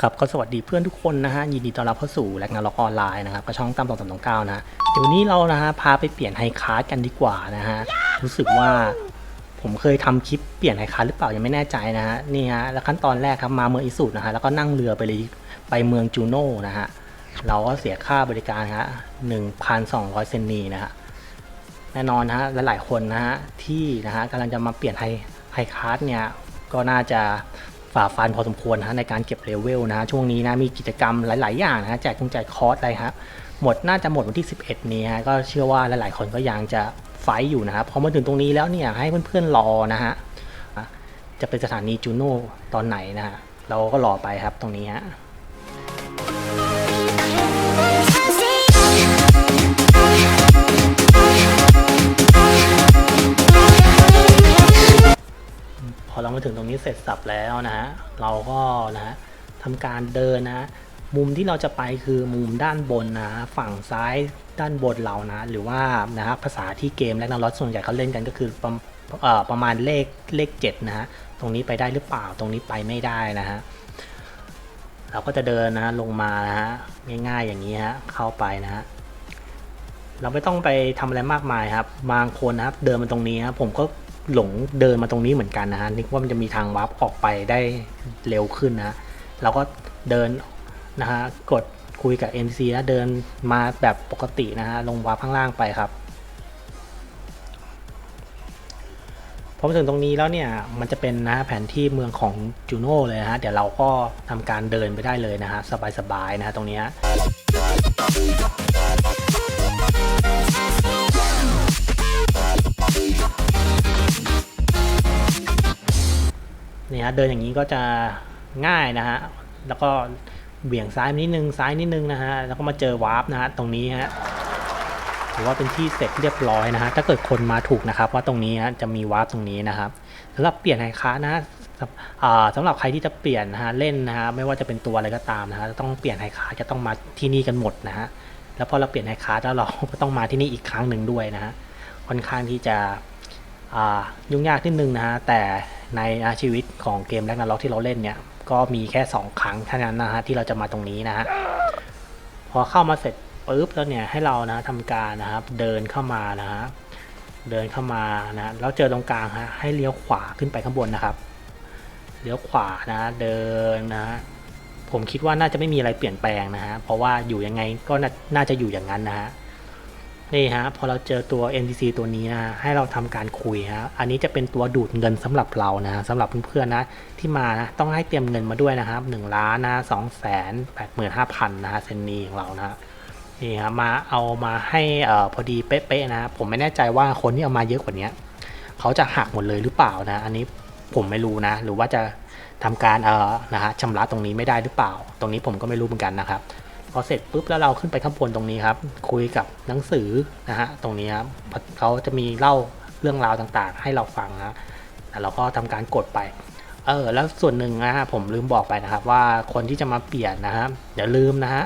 ครับก็สวัสดีเพื่อนทุกคนนะฮะยินดีต้อนรับเข้าสู่แลกนาล็อกออนไลน์นะครับก็ช่องตามต่อสามตองเก้านะเดี๋ยวนี้เรานะฮะพาไปเปลี่ยนไฮคาร์ดกันดีกว่านะฮะรู้สึกว่าผมเคยทำคลิปเปลี่ยนไฮคาร์ดหรือเปล่ายังไม่แน่ใจนะฮะนี่ฮะแล้วขั้นตอนแรกครับมาเมืองอิสุนะฮะแล้วก็นั่งเรือไปเลยไปเมืองจูโน่นะฮะเราก็เสียค่าบริการฮะหนึ่งพันสองร้อยเซนนีนะฮะแน่นอนนะฮะหลายๆคนนะฮะที่นะฮะกำลังจะมาเปลี่ยนไฮไฮคาร์ดเนี่ยก็น่าจะ ฝ่าฟันพอสมควรนะฮะในการเก็บเลเวลนะช่วงนี้นะมีกิจกรรมหลาย ๆ อย่างนะแจกกุญแจกคอร์สอะไรครับหมดน่าจะหมดวันที่ 11 นี้ฮะก็เชื่อว่าหลาย ๆ คนก็ยังจะไฟอยู่นะครับพอมาถึงตรงนี้แล้วเนี่ยให้เพื่อน ๆ รอนะฮะจะเป็นสถานีจูโน่ตอนไหนนะฮะเราก็รอไปครับตรงนี้ฮะ เรามาถึงตรงนี้เสร็จสับแล้วนะฮะเราก็นะฮะทำการเดินนะฮะมุมที่เราจะไปคือมุมด้านบนนะฮะฝั่งซ้ายด้านบนเรานะ หรือว่านะฮะภาษาที่เกมและนักรถส่วนใหญ่เขาเล่นกันก็คือประประมาณเลขเลขเจ็ดนะฮะตรงนี้ไปได้หรือเปล่าตรงนี้ไปไม่ได้นะฮะเราก็จะเดินนะฮะลงมานะฮะง่ายๆอย่างนี้ฮะเข้าไปนะฮะเราไม่ต้องไปทำอะไรมากมายครับบางคนนะครับเดินมาตรงนี้ครับผมก็ หลงเดินมาตรงนี้เหมือนกันนะฮะนึกว่ามันจะมีทางวับออกไปได้เร็วขึ้นนะเราก็เดินนะฮะกดคุยกับ NC นะเดินมาแบบปกตินะฮะลงวับข้างล่างไปครับพอมาถึงตรงนี้แล้วเนี่ยมันจะเป็นนะแผนที่เมืองของจูโน่เลยนะฮะเดี๋ยวเราก็ทำการเดินไปได้เลยนะฮะสบายๆนะฮะตรงเนี้ นี่ฮะเดินอย่างนี้ก็จะง่ายนะฮะแล้วก็เบี่ยงซ้ายนิดนึงซ้ายนิดนึงนะฮะแล้วก็มาเจอวาร์ปนะฮะตรงนี้ฮะถือว่าเป็นที่เสร็จเรียบร้อยนะฮะถ้าเกิดคนมาถูกนะครับว่าตรงนี้ฮะจะมีวาร์ปตรงนี้นะครับสำหรับเปลี่ยนไฮคานะฮะสำอ่าหรับใครที่จะเปลี่ยนนะฮะเล่นนะฮะไม่ว่าจะเป็นตัวอะไรก็ตามนะฮะต้องเปลี่ยนไฮคาจะต้องมาที่นี่กันหมดนะฮะแล้วพอเราเปลี่ยนไฮคาแล้วเราก็ต้องมาที่นี่อีกครั้งหนึ่งด้วยนะฮะค่อนข้างที่จะยุ่งยากนิดนึงนะฮะแต่ ในชีวิตของเกมแรกนาล็อกที่เราเล่นเนี่ย ก็มีแค่ 2 ครั้งเท่านั้นนะฮะที่เราจะมาตรงนี้นะฮะพอเข้ามาเสร็จปุ๊บแล้วเนี่ยให้เรานะทำการนะครับเดินเข้ามานะฮะเดินเข้ามานะแล้วเจอตรงกลางฮะให้เลี้ยวขวาขึ้นไปข้างบนนะครับเลี้ยวขวานะเดินนะฮะผมคิดว่าน่าจะไม่มีอะไรเปลี่ยนแปลงนะฮะเพราะว่าอยู่ยังไงก็น่าจะอยู่อย่างนั้นนะฮะ นี่ฮะพอเราเจอตัว NPC ตัวนี้นะให้เราทำการคุยฮะอันนี้จะเป็นตัวดูดเงินสำหรับเรานะสำหรับเพื่อนๆนะที่มานะต้องให้เตรียมเงินมาด้วยนะครับ1ล้านนะสองแสนแปดหมื่นห้าพันนะฮะเซนนีของเรานะนี่ฮะมาเอามาให้เอ่อพอดีเป๊ะๆนะผมไม่แน่ใจว่าคนที่เอามาเยอะกว่านี้เขาจะหักหมดเลยหรือเปล่านะ อันนี้ผมไม่รู้นะ หรือว่าจะทำการเอ่อนะฮะชำระตรงนี้ไม่ได้หรือเปล่า ตรงนี้ผมก็ไม่รู้เหมือนกันนะครับ พอเสร็จปุ๊บแล้วเราขึ้นไปข้างบนตรงนี้ครับ คุยกับหนังสือนะฮะตรงนี้ครับเขาจะมีเล่าเรื่องราวต่างๆ ให้เราฟังนะแต่เราก็ทำการกดไปเออแล้วส่วนหนึ่งนะฮะผมลืมบอกไปนะครับ ว่าคนที่จะมาเปลี่ยนนะฮะอย่าลืมนะฮะ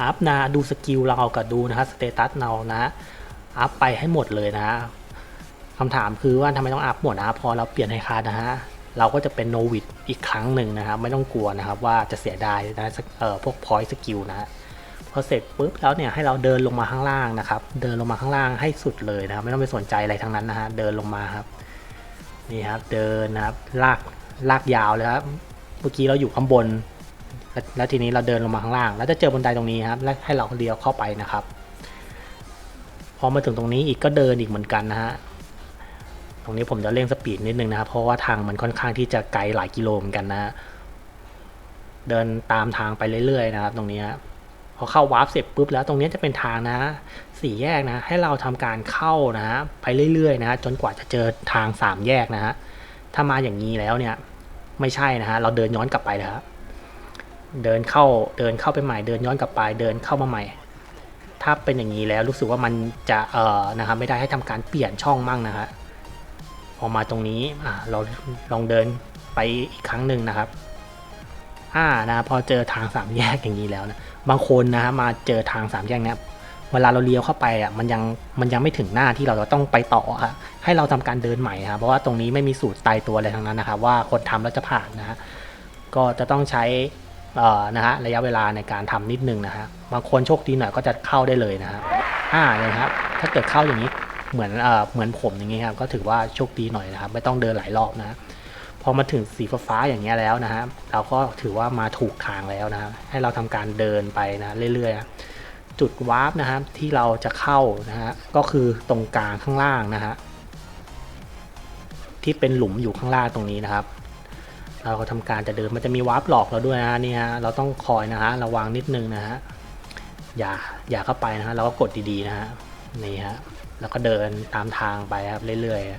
อัพนะดูสกิลเรากับดูนะฮะสเตตัสเรานะฮะอัพไปให้หมดเลยนะฮะคำถามคือว่าทำไมต้องอัพหมดนะฮะพอเราเปลี่ยนไฮคาร์ดนะฮะ เราก็จะเป็นโนวิดอีกครั้งหนึ่งนะครับ ไม่ต้องกลัวนะครับว่าจะเสียดายนะเอ่อพวกพอยต์สกิลนะพอเสร็จปุ๊บแล้วเนี่ยให้เราเดินลงมาข้างล่างนะครับ เดินลงมาข้างล่างให้สุดเลยนะครับ ไม่ต้องไปสนใจอะไรทั้งนั้นนะฮะเดินลงมาครับนี่ครับเดินนะครับลากลากยาวเลยครับเมื่อกี้เราอยู่ข้างบน แล้วแล้วทีนี้เราเดินลงมาข้างล่าง แล้วจะเจอบันไดตรงนี้ครับแล้วให้เราเลี้ยวเข้าไปนะครับ พอมาถึงตรงนี้อีกก็เดินอีกเหมือนกันนะฮะ ตรงนี้ผมจะเร่งสปีดนิดนึงนะครับเพราะว่าทางมันค่อนข้างที่จะไกลหลายกิโลเหมือนกันนะ เดินตามทางไปเรื่อยๆนะครับ ตรงนี้พอเข้าวาร์ปเสร็จปุ๊บแล้วตรงนี้จะเป็นทางนะสี่แยกนะ ให้เราทำการเข้านะฮะไปเรื่อยๆนะฮะจนกว่าจะเจอทางสามแยกนะฮะถ้ามาอย่างนี้แล้วเนี่ย ไม่ใช่นะฮะเราเดินย้อนกลับไปนะครับเดินเข้าเดินเข้าไปใหม่เดินย้อนกลับไปเดินเข้ามาใหม่ ถ้าเป็นอย่างนี้แล้วรู้สึกว่ามันจะเอ่อนะครับไม่ได้ให้ทำการเปลี่ยนช่องมั่งนะฮะ พอมาตรงนี้อ่าเราลองเดินไปอีกครั้งหนึ่งนะครับ อ่านะพอเจอทางสามแยกอย่างนี้แล้วนะบางคนนะฮะมาเจอทางสามแยกเนี้ยเวลาเราเลี้ยวเข้าไปอะมันยังมันยังไม่ถึงหน้าที่เราจะต้องไปต่อครับให้เราทำการเดินใหม่ครับเพราะว่าตรงนี้ไม่มีสูตรตายตัวอะไรทั้งนั้นนะครับ ว่าคนทำแล้วจะผ่านนะฮะก็จะต้องใช้เอ่อนะฮะระยะเวลาในการทำนิดนึงนะฮะบางคนโชคดีหน่อยก็จะเข้าได้เลยนะฮะอ่าเนี่ยครับถ้าเกิดเข้าอย่างนี้ เหมือนเอ่อเหมือนผมอย่างนี้ครับก็ถือว่าโชคดีหน่อยนะครับ ไม่ต้องเดินหลายรอบนะพอมาถึงสีฟ้าอย่างเงี้ยแล้วนะฮะเราก็ถือว่ามาถูกทางแล้วนะฮะให้เราทำการเดินไปนะเรื่อยๆจุดวาร์ปนะครับที่เราจะเข้านะฮะก็คือตรงกลางข้างล่างนะฮะที่เป็นหลุมอยู่ข้างล่างตรงนี้นะครับ เราก็ทำการจะเดินมันจะมีวาร์ปหลอกเราด้วยนะฮะนี่ฮะเราต้องคอยนะฮะระวังนิดนึงนะฮะอย่าอย่าเข้าไปนะฮะเราก็กดดีๆนะฮะนี่ฮะ แล้วก็เดินตามทางไปครับเรื่อยๆ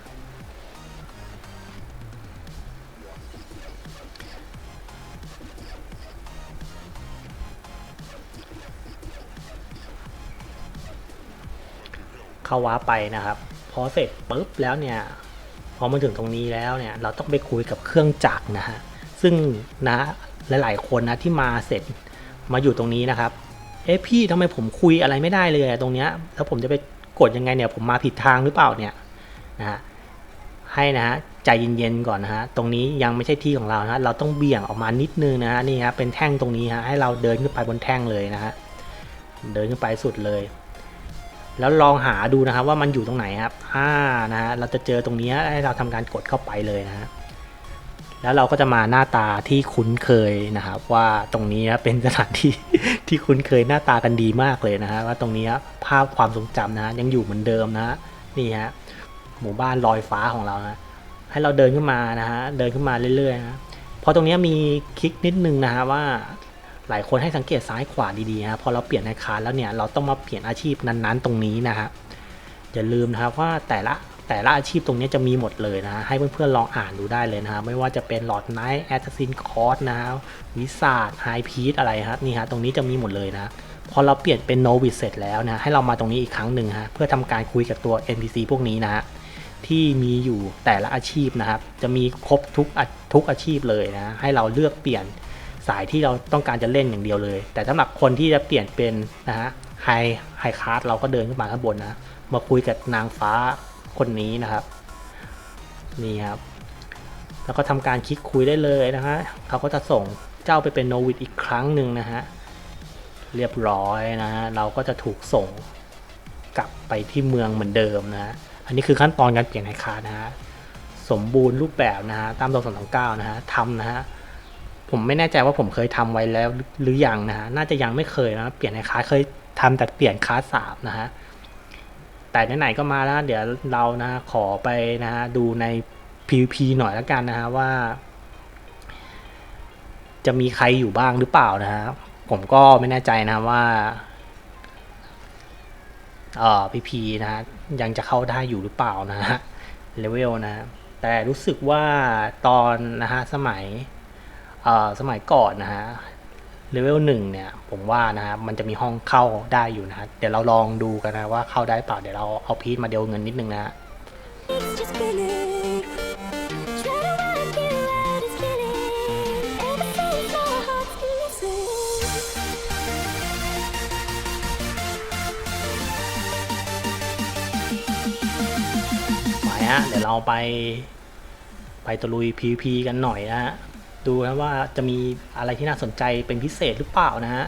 เข้าว้าไปนะครับ พอเสร็จปุ๊บแล้วเนี่ย พอมาถึงตรงนี้แล้วเนี่ย เราต้องไปคุยกับเครื่องจักรนะฮะ ซึ่งนะหลายๆคนนะที่มาเสร็จมาอยู่ตรงนี้นะครับ เอ๊ะพี่ทำไมผมคุยอะไรไม่ได้เลยตรงเนี้ย แล้วผมจะไป กดยังไงเนี่ยผมมาผิดทางหรือเปล่าเนี่ยนะฮะให้นะฮะใจเย็นๆก่อนนะฮะตรงนี้ยังไม่ใช่ที่ของเรานะฮะเราต้องเบี่ยงออกมานิดนึงนะฮะนี่ฮะเป็นแท่งตรงนี้ฮะให้เราเดินขึ้นไปบนแท่งเลยนะฮะเดินขึ้นไปสุดเลย แล้วลองหาดูนะครับว่ามันอยู่ตรงไหนครับอ่านะฮะเราจะเจอตรงนี้ให้เราทำการกดเข้าไปเลยนะฮะ แล้วเราก็จะมาหน้าตาที่คุ้นเคยนะครับ ว่าตรงนี้เป็นสถานที่ที่คุ้นเคยหน้าตากันดีมากเลยนะฮะว่าตรงนี้ภาพความทรงจำนะฮะยังอยู่เหมือนเดิมนะฮะนี่ฮะหมู่บ้านลอยฟ้าของเรานะให้เราเดินขึ้นมานะฮะเดินขึ้นมาเรื่อยๆนะพอตรงนี้มีคลิกนิดนึงนะฮะว่าหลายคนให้สังเกตซ้ายขวาดีๆนะพอเราเปลี่ยนในคานแล้วเนี่ยเราต้องมาเปลี่ยนอาชีพนั้นๆ ตรงนี้นะฮะอย่าลืมนะครับว่าแต่ละ แต่ละอาชีพตรงนี้จะมีหมดเลยนะ ให้เพื่อนๆลองอ่านดูได้เลยนะ ไม่ว่าจะเป็นหลอดไนท์แอสซินคอร์สนะฮะวิสาดไฮพีทอะไรครับนี่ฮะตรงนี้จะมีหมดเลยนะพอเราเปลี่ยนเป็นโนวิสเสร็จแล้วนะให้เรามาตรงนี้อีกครั้งหนึ่งฮะเพื่อทำการคุยกับตัว NPC พวกนี้นะฮะที่มีอยู่แต่ละอาชีพนะครับจะมีครบทุกอาทุกอาชีพเลยนะให้เราเลือกเปลี่ยนสายที่เราต้องการจะเล่นอย่างเดียวเลย แต่สำหรับคนที่จะเปลี่ยนเป็นนะฮะไฮไฮคาร์ดเราก็เดินขึ้นมาข้างบนนะมาคุยกับนางฟ้า คนนี้นะครับ นี่ครับ แล้วก็ทำการคลิกคุยได้เลยนะฮะเขาก็จะส่งเจ้าไปเป็นโนวิดอีกครั้งหนึ่งนะฮะ เรียบร้อยนะฮะ เราก็จะถูกส่งกลับไปที่เมืองเหมือนเดิมนะฮะ อันนี้คือขั้นตอนการเปลี่ยนไฮคานะฮะ สมบูรณ์รูปแบบนะฮะ ตามตัวสองสองเก้านะฮะทำนะฮะผมไม่แน่ใจว่าผมเคยทำไว้แล้วหรือยังนะฮะ น่าจะยังไม่เคยนะ เปลี่ยนในคลาสเคยทำแต่เปลี่ยนคลาสสามนะฮะ แต่ไหนๆก็มาแล้ว เดี๋ยวเรานะขอไปนะฮะดูใน PVP หน่อยแล้วกันนะฮะว่า จะมีใครอยู่บ้างหรือเปล่านะฮะผมก็ไม่แน่ใจนะว่าเอ่อพีพีนะฮะยังจะเข้าได้อยู่หรือเปล่านะฮะเลเวลนะแต่รู้สึกว่าตอนนะฮะสมัยเอ่อสมัยก่อนนะฮะ เลเวลหนึ่งเนี่ยผมว่านะฮะมันจะมีห้องเข้าได้อยู่นะฮะเดี๋ยวเราลองดูกันนะว่าเข้าได้เปล่าเดี๋ยวเราเอาพีทมาเดียวเงินนิดนึงนะฮะ It's just feeling. Try to wanna feel what it's feeling. Ever since my heart's been missing. ไปฮะเดี๋ยวเราไปไปตะลุย PVP กันหน่อยนะฮะ ดูนะว่าจะมีอะไรที่น่าสนใจเป็นพิเศษหรือเปล่านะฮะ